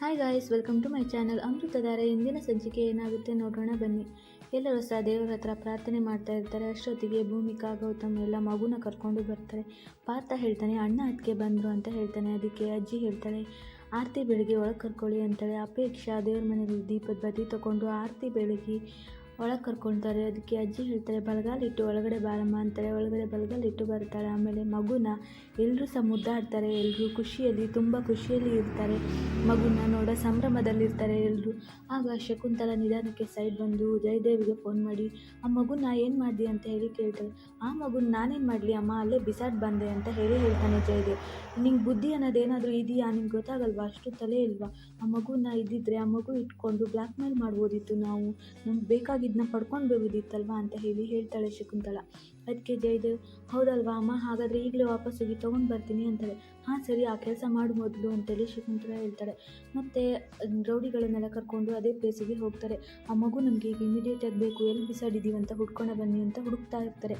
Hi guys welcome to my channel Amruthadhaare ಇಂದಿನ ಸಂಚಿಕೆ ಏನಾಗುತ್ತೆ ನೋಡೋಣ, ಬನ್ನಿ. ಎಲ್ಲರೂ ಸಹ ದೇವರ ಹತ್ರ ಪ್ರಾರ್ಥನೆ ಮಾಡ್ತಾ ಇರ್ತಾರೆ. ಅಷ್ಟೊತ್ತಿಗೆ ಭೂಮಿಕಾ, ಗೌತಮ್ ಎಲ್ಲ ಮಗುನ ಕರ್ಕೊಂಡು ಬರ್ತಾರೆ. ಪಾರ್ಥ ಹೇಳ್ತಾನೆ, ಅಣ್ಣ ಅದಕ್ಕೆ ಬಂದರು ಅಂತ ಹೇಳ್ತಾನೆ. ಅದಕ್ಕೆ ಅಜ್ಜಿ ಹೇಳ್ತಾಳೆ, ಆರತಿ ಬೆಳಗ್ಗೆ ಒಳಗೆ ಕರ್ಕೊಳ್ಳಿ ಅಂತಾಳೆ. ಅಪೇಕ್ಷಾ ದೇವ್ರ ಮನೆಯಲ್ಲಿ ದೀಪದ ಬದಿ ತಗೊಂಡು ಆರತಿ ಬೆಳಗಿ ಒಳಗೆ ಕರ್ಕೊಳ್ತಾರೆ ಅದಕ್ಕೆ ಅಜ್ಜಿ ಹೇಳ್ತಾರೆ ಬಲಗಾಲಿಟ್ಟು ಒಳಗಡೆ ಬಾರಮ್ಮ ಅಂತಾರೆ. ಒಳಗಡೆ ಬಲಗಾಲಿಟ್ಟು ಬರ್ತಾರೆ. ಆಮೇಲೆ ಮಗುನ ಎಲ್ಲರೂ ಸಹ ಮುದ್ದಾಡ್ತಾರೆ. ಎಲ್ಲರೂ ಖುಷಿಯಲ್ಲಿ, ತುಂಬ ಖುಷಿಯಲ್ಲಿ ಇರ್ತಾರೆ. ಮಗುನ ನೋಡೋ ಸಂಭ್ರಮದಲ್ಲಿರ್ತಾರೆ ಎಲ್ಲರೂ ಆಗ ಶಕುಂತಲ ನಿಧಾನಕ್ಕೆ ಸೈಡ್ ಬಂದು ಜಯದೇವಿಗೆ ಫೋನ್ ಮಾಡಿ, ಆ ಮಗುನ ಏನು ಮಾಡಿದೆ? ಅಂತ ಹೇಳಿ ಕೇಳ್ತಾರೆ. ಆ ಮಗುನ ನಾನೇನು ಮಾಡಲಿ ಅಮ್ಮ? ಅಲ್ಲೇ ಬಿಸಾಡ್ ಬಂದೆ ಅಂತ ಹೇಳಿ ಹೇಳ್ತಾನೆ ಜಯದೇವ್. ನಿಂಗೆ ಬುದ್ಧಿ ಅನ್ನೋದೇನಾದರೂ ಇದೆಯಾ? ನಿಂಗೆ ಗೊತ್ತಾಗಲ್ವಾ? ಅಷ್ಟು ತಲೆ ಇಲ್ವಾ? ಆ ಮಗುನ ಇದ್ದಿದ್ರೆ ಆ ಮಗು ಇಟ್ಕೊಂಡು ಬ್ಲ್ಯಾಕ್ ಮೇಲ್ ಮಾಡ್ಬೋದಿತ್ತು ನಾವು. ನಮ್ಗೆ ಬೇಕಾಗಿದ್ದನ್ನ ಪಡ್ಕೊಂಡು ಬರ್ಬೋದಿತ್ತಲ್ವಾ ಅಂತ ಹೇಳಿ ಹೇಳ್ತಾಳೆ ಶಕುಂತಳ ಅದಕ್ಕೆ ಜಯದೇವ್, ಹೌದಲ್ವಾ ಅಮ್ಮ, ಹಾಗಾದರೆ ಈಗಲೇ ವಾಪಸ್ ಹೋಗಿ ತೊಗೊಂಡು ಬರ್ತೀನಿ ಅಂತಾಳೆ. ಹಾಂ, ಸರಿ, ಆ ಕೆಲಸ ಮಾಡು ಮೊದಲು ಅಂತೇಳಿ ಶಕುಂತಳ ಹೇಳ್ತಾಳೆ. ಮತ್ತು ರೌಡಿಗಳನ್ನೆಲ್ಲ ಕರ್ಕೊಂಡು ಅದೇ ಪ್ಲೇಸಿಗೆ ಹೋಗ್ತಾರೆ. ಆ ಮಗು ನಮಗೆ ಈಗ ಇಮಿಡಿಯೇಟಾಗಿ ಬೇಕು, ಎಲ್ಲಿ ಬಿಸಾಡಿದ್ದೀವಿ ಅಂತ ಹುಡ್ಕೊಂಡು ಬನ್ನಿ ಅಂತ ಹುಡುಕ್ತಾ ಇರ್ತಾರೆ.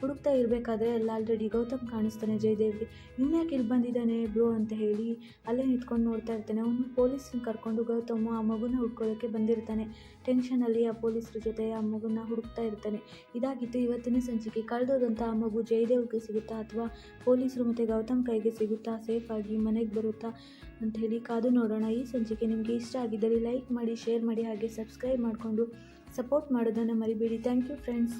ಹುಡುಕ್ತಾ ಇರಬೇಕಾದ್ರೆ ಅಲ್ಲಿ ಆಲ್ರೆಡಿ ಗೌತಮ್ ಕಾಣಿಸ್ತಾನೆ, ಜಯದೇವ್ಗೆ. ಇನ್ಯಾಕೆ ಇಲ್ಲಿ ಬಂದಿದ್ದಾನೆ ಬ್ರೋ ಅಂತ ಹೇಳಿ ಅಲ್ಲೇ ನಿಂತ್ಕೊಂಡು ನೋಡ್ತಾ ಇರ್ತಾನೆ. ಅವನು ಪೊಲೀಸ್ನ ಕರ್ಕೊಂಡು ಗೌತಮ್ ಆ ಮಗುನ ಹುಡ್ಕೊಳ್ಳೋಕ್ಕೆ ಬಂದಿರ್ತಾನೆ. ಟೆನ್ಷನಲ್ಲಿ ಆ ಪೊಲೀಸ್ರ ಜೊತೆ ಆ ಮಗುನ ಹುಡುಕ್ತಾ ಇರ್ತಾನೆ. ಇದಾಗಿತ್ತು ಇವತ್ತಿನ ಸಂಚಿಕೆ. ಕಳೆದೋದಂಥ ಆ ಮಗು ಜಯದೇವ್ಗೆ ಸಿಗುತ್ತಾ ಅಥವಾ ಪೊಲೀಸರು ಮತ್ತು ಗೌತಮ್ ಕೈಗೆ ಸಿಗುತ್ತಾ? ಸೇಫಾಗಿ ಮನೆಗೆ ಬರುತ್ತಾ ಅಂತ ಹೇಳಿ ಕಾದು ನೋಡೋಣ. ಈ ಸಂಚಿಕೆ ನಿಮಗೆ ಇಷ್ಟ ಆಗಿದ್ದಲ್ಲಿ ಲೈಕ್ ಮಾಡಿ ಶೇರ್ ಮಾಡಿ ಹಾಗೆ ಸಬ್ಸ್ಕ್ರೈಬ್ ಮಾಡಿಕೊಂಡು ಸಪೋರ್ಟ್ ಮಾಡೋದನ್ನು ಮರಿಬೇಡಿ. Thank you friends